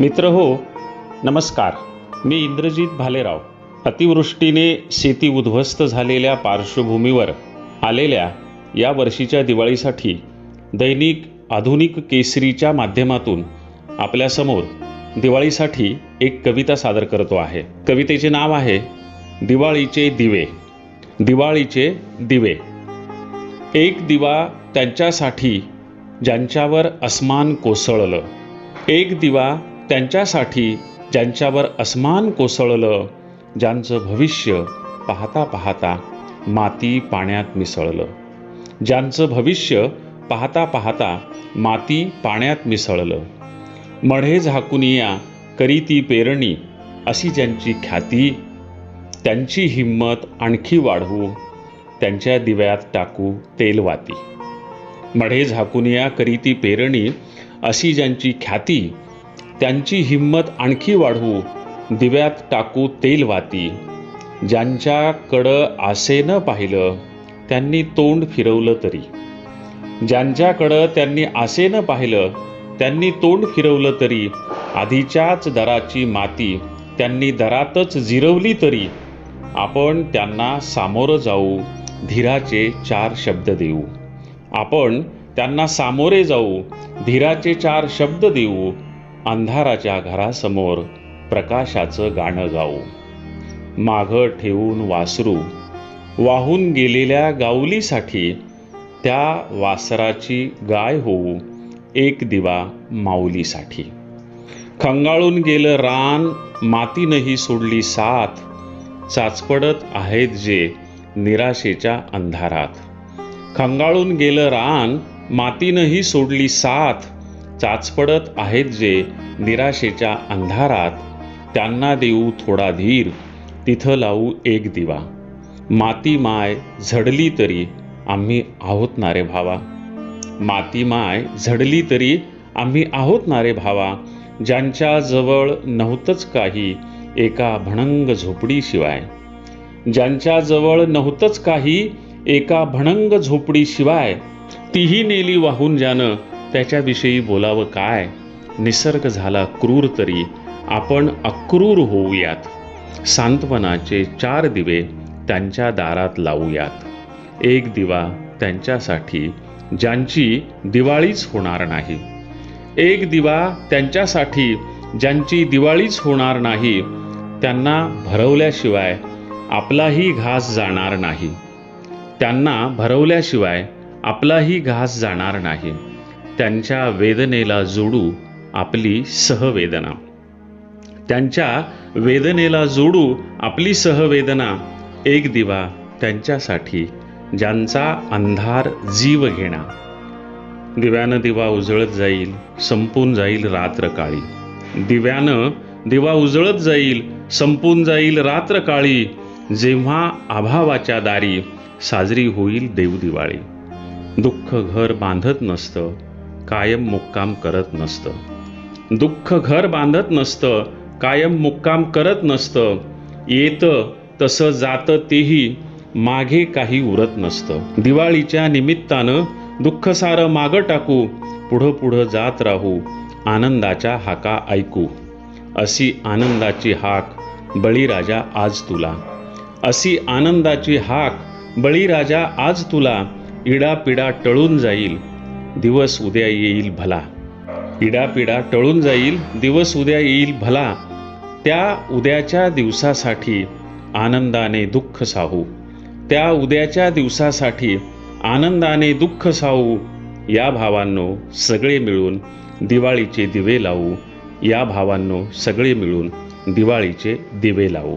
मित्र हो नमस्कार. मी इंद्रजित भालेराव. अतिवृष्टीने शेती उद्ध्वस्त झालेल्या पार्श्वभूमीवर आलेल्या या वर्षीच्या दिवाळीसाठी दैनिक आधुनिक केसरीच्या माध्यमातून आपल्यासमोर दिवाळीसाठी एक कविता सादर करतो आहे. कवितेचे नाव आहे दिवाळीचे दिवे. दिवाळीचे दिवे. एक दिवा त्यांच्यासाठी ज्यांच्यावर अस्मान कोसळलं. एक दिवा त्यांच्यासाठी ज्यांच्यावर अस्मान कोसळलं ज्यांचं भविष्य पाहता पाहता माती पाण्यात मिसळलं. ज्यांचं भविष्य पाहता पाहता माती पाण्यात मिसळलं. मढे झाकुनिया करीती पेरणी अशी ज्यांची ख्याती त्यांची हिंमत आणखी वाढवू त्यांच्या दिव्यात टाकू तेलवाती मढे झाकुनिया करीती पेरणी अशी ज्यांची ख्याती त्यांची हिंमत आणखी वाढवू. दिव्यात टाकू तेल वाती. ज्यांच्याकडं आसेनं पाहिलं त्यांनी तोंड फिरवलं तरी. ज्यांच्याकडं त्यांनी आसेनं पाहिलं त्यांनी तोंड फिरवलं तरी. आधीच्याच दराची माती त्यांनी दरातच जिरवली तरी. आपण त्यांना सामोरं जाऊ धीराचे चार शब्द देऊ. आपण त्यांना सामोरे जाऊ धीराचे चार शब्द देऊ. अंधाराच्या घरासमोर प्रकाशाचं गाणं गाऊ. माघ ठेवून वासरू वाहून गेलेल्या गाऊलीसाठी त्या वासराची गाय होऊ एक दिवा माऊलीसाठी. खंगाळून गेलं रान मातीनंही सोडली साथ. चाचपडत आहेत जे निराशेच्या अंधारात. खंगाळून गेलं रान मातीनंही सोडली साथ. चाचपडत आहेत जे निराशेच्या अंधारात. त्यांना देऊ थोडा धीर तिथं लावू एक दिवा. माती माय झडली तरी आम्ही आहोत नारे भावा. माती माय झडली तरी आम्ही आहोत नारे भावा. ज्यांच्या जवळ नव्हतंच काही एका भणंग झोपडीशिवाय. ज्यांच्या जवळ नव्हतंच काही एका भणंग झोपडीशिवाय. तीही नेली वाहून ज्यानं त्याच्याविषयी बोलावं काय? निसर्ग झाला क्रूर तरी. आपण अक्रूर होऊयात. सांत्वनाचे चार दिवे त्यांच्या दारात लावूयात. एक दिवा त्यांच्यासाठी ज्यांची दिवाळीच होणार नाही. एक दिवा त्यांच्यासाठी ज्यांची दिवाळीच होणार नाही त्यांना भरवल्याशिवाय आपलाही घास जाणार नाही. त्यांना भरवल्याशिवाय आपलाही घास जाणार नाही. त्यांच्या वेदनेला जोडू आपली सहवेदना. त्यांच्या वेदनेला जोडू आपली सहवेदना. एक दिवा त्यांच्यासाठी ज्यांचा अंधार जीव घेणा. दिव्यानं दिवा उजळत जाईल संपून जाईल रात्र काळी दिव्यानं दिवा उजळत जाईल संपून जाईल रात्र काळी जेव्हा अभावाच्या दारी साजरी होईल देवदिवाळी. दुःख घर बांधत नसतं कायम मुक्काम करत नसतं. दुःख घर बांधत नसतं कायम मुक्काम करत नसतं. येतं तसं जातं तेही मागे काही उरत नसतं. दिवाळीच्या निमित्तानं दुःख सारं मागं टाकू पुढं पुढं जात राहू आनंदाच्या हाका ऐकू. अशी आनंदाची हाक बळीराजा आज तुला. अशी आनंदाची हाक बळीराजा आज तुला. इडापिडा टळून जाईल. दिवस उद्या येईल भला. इडापिडा टळून जाईल दिवस उद्या येईल भला. त्या उद्याच्या दिवसासाठी आनंदाने दुःख साहू. त्या उद्याच्या दिवसासाठी आनंदाने दुःख साहू. या भावांनो सगळे मिळून दिवाळीचे दिवे लावू. या भावांनो सगळे मिळून दिवाळीचे दिवे लावू.